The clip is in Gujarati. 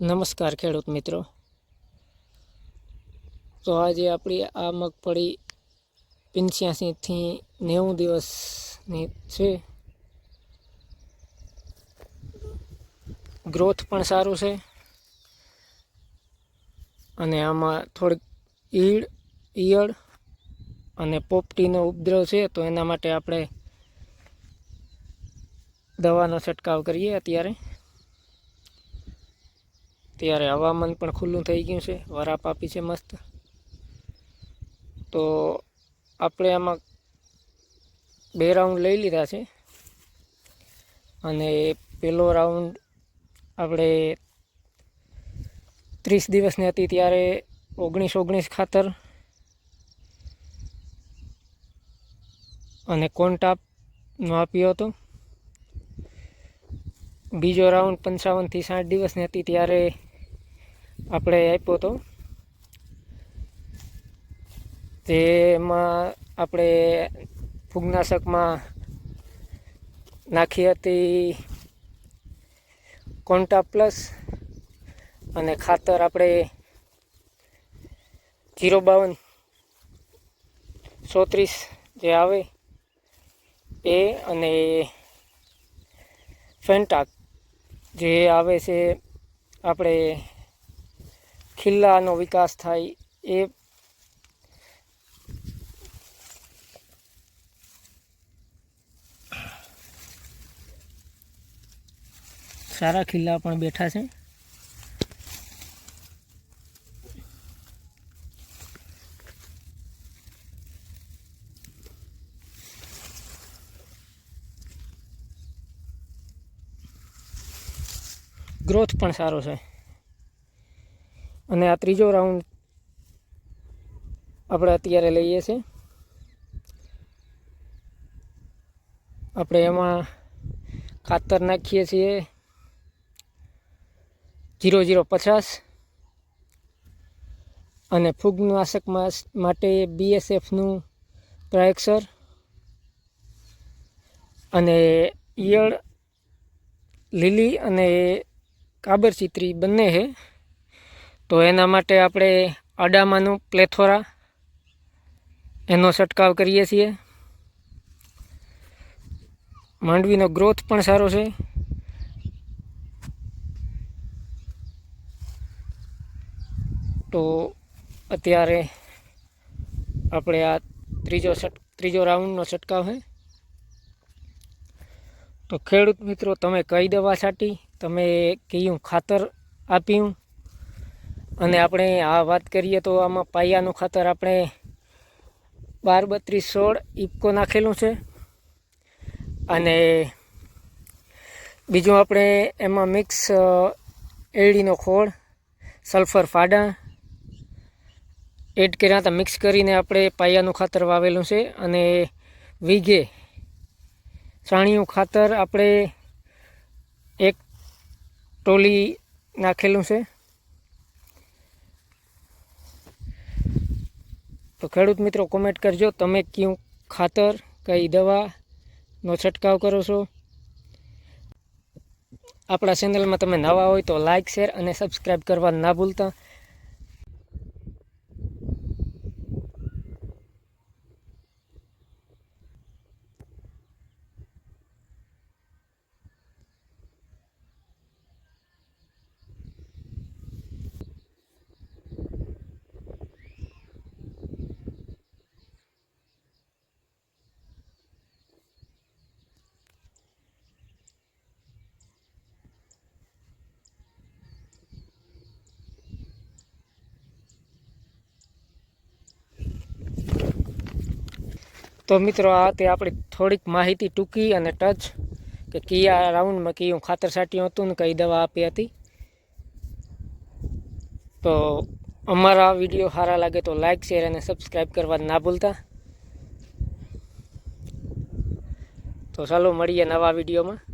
નમસ્કાર ખેડૂત મિત્રો. તો આજે આપણી આ મગફળી પંચ્યાસીથી નેવું દિવસની છે. ગ્રોથ પણ સારું છે. અને આમાં થોડીક ઈડ ઈયળ અને પોપટીનો ઉપદ્રવ છે, તો એના માટે આપણે દવાનો છંટકાવ કરીએ અત્યારે. ત્યારે હવામાન પણ ખુલ્લું થઈ ગયું છે, વરાપ આપી છે મસ્ત. તો આપણે આમાં બે રાઉન્ડ લઈ લીધા છે. અને પહેલો રાઉન્ડ આપણે ત્રીસ દિવસની હતી ત્યારે ઓગણીસ ઓગણીસ ખાતર અને કોન્ટાપનો આપ્યો હતો. બીજો રાઉન્ડ પંચાવનથી સાઠ દિવસની હતી ત્યારે આપણે આપ્યો હતો તેમાં આપણે ફૂગનાશકમાં નાખી હતી કોન્ટા પ્લસ અને ખાતર આપણે જીરો બાવન ચોત્રીસ જે આવે એ અને ફેન્ટાક જે આવે છે આપણે ખિલ્લાનો વિકાસ થાય એ સારા ખિલ્લા પણ બેઠા છે. ગ્રોથ પણ સારો છે. અને આ ત્રીજો રાઉન્ડ આપણે અત્યારે લઈએ છીએ. આપણે એમાં ખાતર નાખીએ છીએ. જીરો જીરો પચાસ. અને ફૂગનાશક માટે બીએસએફનું ટ્રાયક્સર અને ઈયળ લીલી અને કાબરચિત્રી બંને છે. તો એના માટે આપણે અડામાનું પ્લેથોરા એનો છંટકાવ કરીએ છીએ. માંડવીનો ગ્રોથ પણ સારો છે. તો અત્યારે આપણે આ ત્રીજો ત્રીજો રાઉન્ડનો છંટકાવ છે. તો ખેડૂત મિત્રો, તમે કઈ દવા છાંટી? તમે કયું ખાતર આપ્યું? અને આપણે આ વાત કરીએ તો આમાં પાયાનું ખાતર આપણે બાર બત્રીસ સોળ ઇપકો નાખેલું છે. અને બીજું આપણે એમાં મિક્સ એડીનો ખોળ, સલ્ફર ફાડા, એડ કર્યા હતા, મિક્સ કરીને આપણે પાયાનું ખાતર વાવેલું છે. અને વીઘે છાણિયું ખાતર આપણે એક ટોલી નાખેલું છે. તો ખેડૂત મિત્રો કોમેન્ટ કરજો. તમે કયું ખાતર, કઈ દવાનો છંટકાવ કરો છો? આપણા ચેનલમાં તમે નવા હોય તો લાઇક શેર અને સબસ્ક્રાઈબ કરવા ના ભૂલતા. તો મિત્રો, આ તે આપણી થોડીક માહિતી ટૂંકી અને ટચ કે કયા રાઉન્ડમાં કયું ખાતર છાંટ્યું હતું ને કઈ દવા આપી હતી. તો અમારા વીડિયો સારા લાગે તો લાઇક શેર અને સબસ્ક્રાઈબ કરવા ના ભૂલતા. તો ચાલો મળીએ નવા વિડીયોમાં.